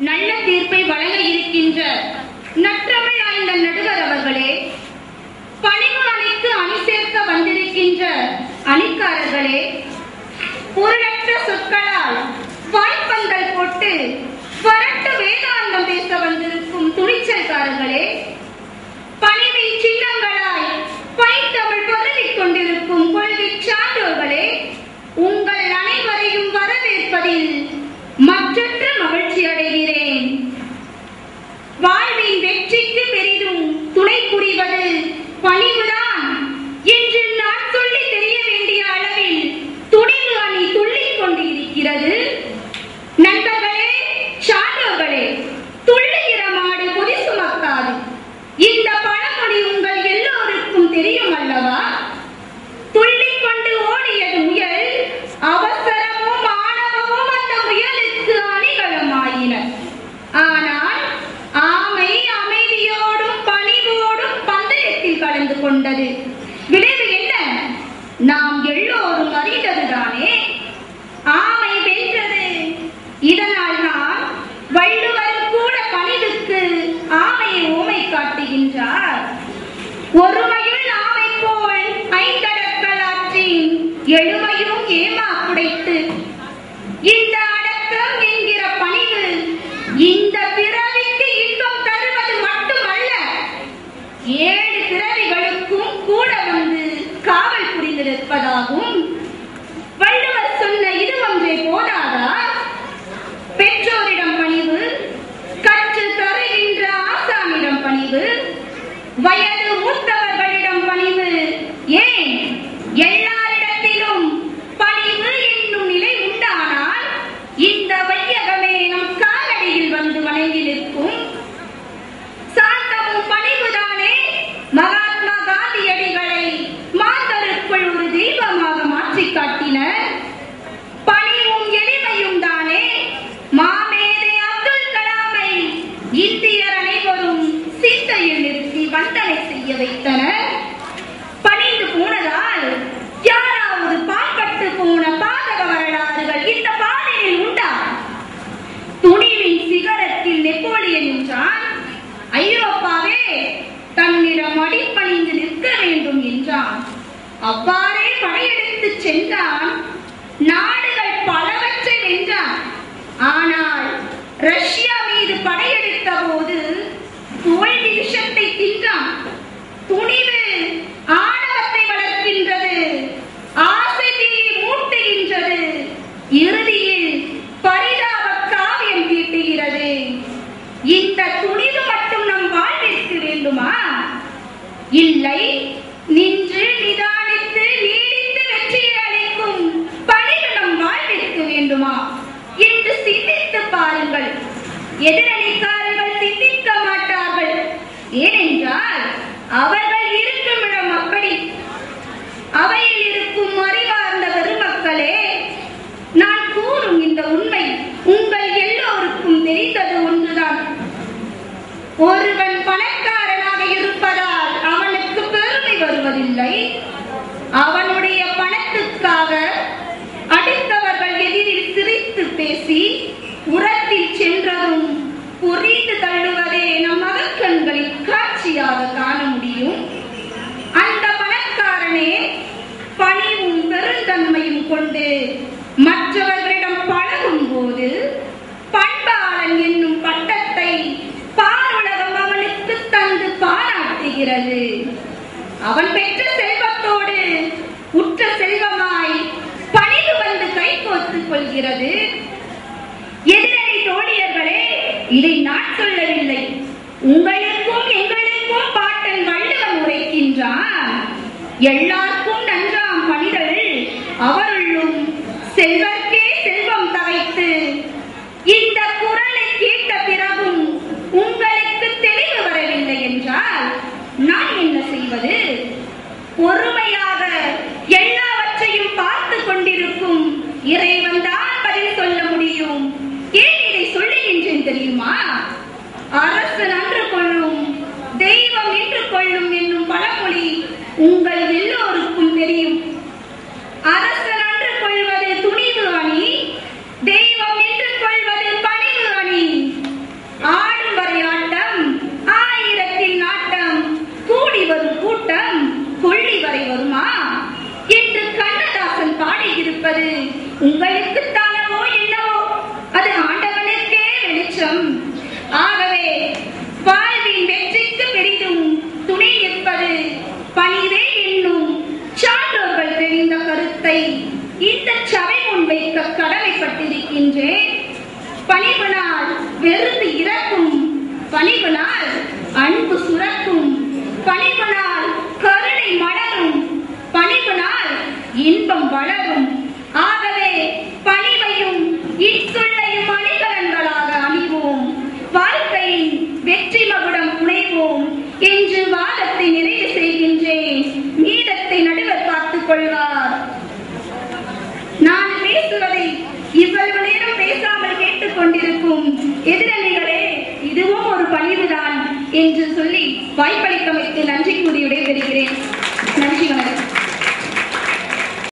நல்ல தீர்ப்பை வழங்க இருக்கின்ற நற்றமிழ் ஆய்ந்த நடுவர் அவர்களே பணிவு அணிக்கு அணி சேர்க்க வந்திருக்கின்ற அணிக்காரர்களே பொருளற்ற சொற்களால் வாய்ப்பந்தல் போட்டு நாம் எல்லோரும் அறிந்ததுதானே ஆமை வென்றது இதனால் நான் வள்ளுவர் கூட பணிவுக்கு ஆமையை ஓமை காட்டுகின்றார். ஒருமையுள் ஆமை போல் ஐந்தடக்கலாற்றின் எழுமையும் ஏமா குடைத்து இந்த வந்தனை செய்ய வைத்தனர் பணிந்து போனதால் யாராவது பாழ்பட்டு போன பாதக வரலாறுகள் இந்த பாதையில் உண்டா? துணிவின் சிகரத்தில் நெப்போலியன் என்றான். ஐரோப்பாவே தன்னிடம் அடிப்பணிந்து நிற்க வேண்டும் என்றான். அவ்வாறே படையெடுத்து சென்றான். நாடுகள் பலவற்றை வென்றான். ஆனால் ரஷ்யா மீது படையெடுத்த போது தோல்வி விஷத்தை துணிவு ஆணவத்தை வளர்க்கின்றது. ஆசை தீயை மூட்டுகின்றது. இறுதியில் பரிதாப காவியம் தீட்டுகிறது. இந்த துணிவு மட்டும் நம் வாழ்விற்கு வேண்டுமா? இல்லை நின்று நிதானித்து நீடித்து வெற்றியை அளிக்கும் பணிவு நம் வாழ்விற்கு வேண்டுமா? என்று சிந்தித்து பாருங்கள். எதிரணிக்காரர்கள் சிந்திக்க மாட்டார்கள். ஏனென்றால் அவர்கள் இருக்கும் இடம் அப்படி. அவையில் இருக்கும் அறிவார்ந்த பெருமக்களே நான் கூறும் இந்த உண்மை உங்கள் எல்லோருக்கும் தெரிந்தது ஒன்றுதான். ஒருவன் கொண்டு மற்றவர்களிடம் பழகும் போது பண்பாளன் என்னும் பட்டத்தை பாருலகம் அவனுக்கு தந்து பாராட்டுகிறது. அவன் பெற்ற செல்வத்தோடு உற்ற செல்வமாய் பணிவு வந்து கைகோத்துக் கொள்கிறது. எதிரணி தோழியர்களே இதை நான் சொல்லவில்லை. உங்களுக்கும் எங்களுக்கும் பாட்டன் வள்ளுவன் உரைக்கின்றான் எல்லாருக்கும் நன்றாம் பணிதல் அவர் செல்வர்க்கே செல்வம் தவைத்து இந்த குரலை கேட்ட பிறகும் உங்களுக்கு தெளிவு வரவில்லை என்றால் நான் என்ன செய்வது? பொறுமையாக எதிர்த்தானமோ என்னவோ? அது ஆண்டவனுக்கே வெளிச்சம். ஆகவே வாழ்வின் வெற்றிக்கு பெரிதும் துணை நிற்பது பணிவே என்னும் சான்றோர்கள் தெரிந்த கருத்தை இந்த சபை முன்வைக்க கடமைப்பட்டிருக்கின்றேன். பணிவினால் வெறுத்து இறக்கும் பணிவினால் அன்பு சுரக்கும் என்று வாதத்தை நிறைவு செய்கின்றேன். மீதத்தை நடுவர் பார்த்துக் கொள்வார். நான் பேசுவதை இவ்வளவு நேரம் பேசாமல் கேட்டுக் கொண்டிருக்கும் எதிரணிகளே இதுவும் ஒரு பணிவுதான் என்று சொல்லி வாய்ப்பளித்தமைக்கு நன்றி கூறி விடைபெறுகிறேன். நன்றி வணக்கம்.